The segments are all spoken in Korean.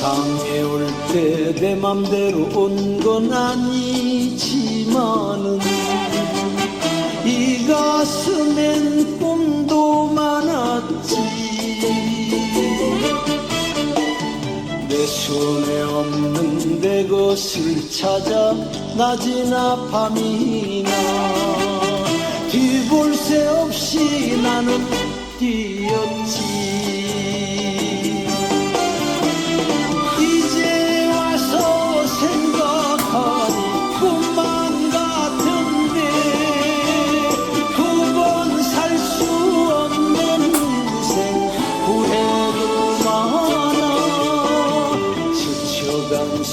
세상에 올 때 내 맘대로 온 건 아니지만은 이 가슴엔 꿈도 많았지. 내 손에 없는 내 것을 찾아 낮이나 밤이나 뒤볼 새 없이 나는 뛰었지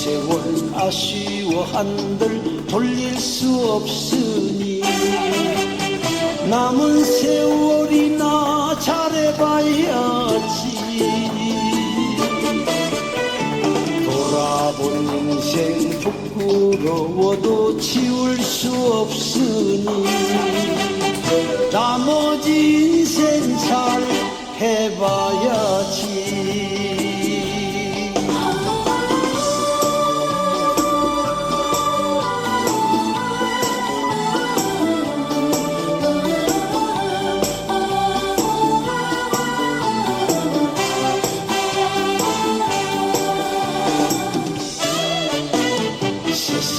세월 아쉬워 한들 돌릴 수 없으니. 남은 세월이나 잘해봐야지. 돌아본 인생 부끄러워도 지울 수 없으니. 나머지 인생 잘 해봐야지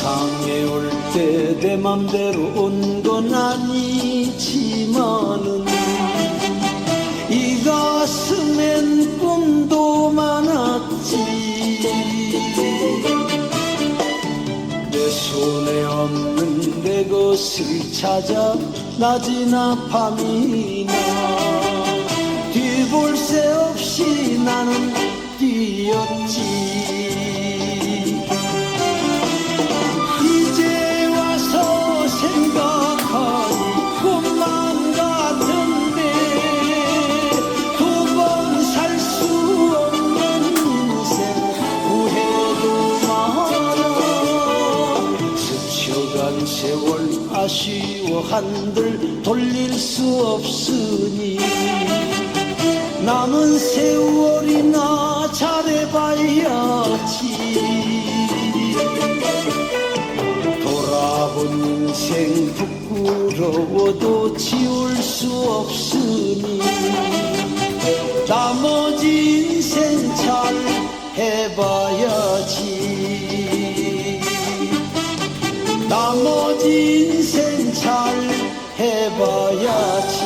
세상에 올 때 내 맘대로 온 건 아니지만은 이 가슴엔 꿈도 많았지. 내 손에 없는 내 것을 찾아 낮이나 밤이나 뒤볼 새 없이 나는 뛰었지 스쳐간 세월 아쉬워 한들 돌릴 수 없으니. 남은 세월이나 잘해봐야지. 돌아본 인생 부끄러워도 지울 수 없으니. 나머지 인생 잘 해봐 나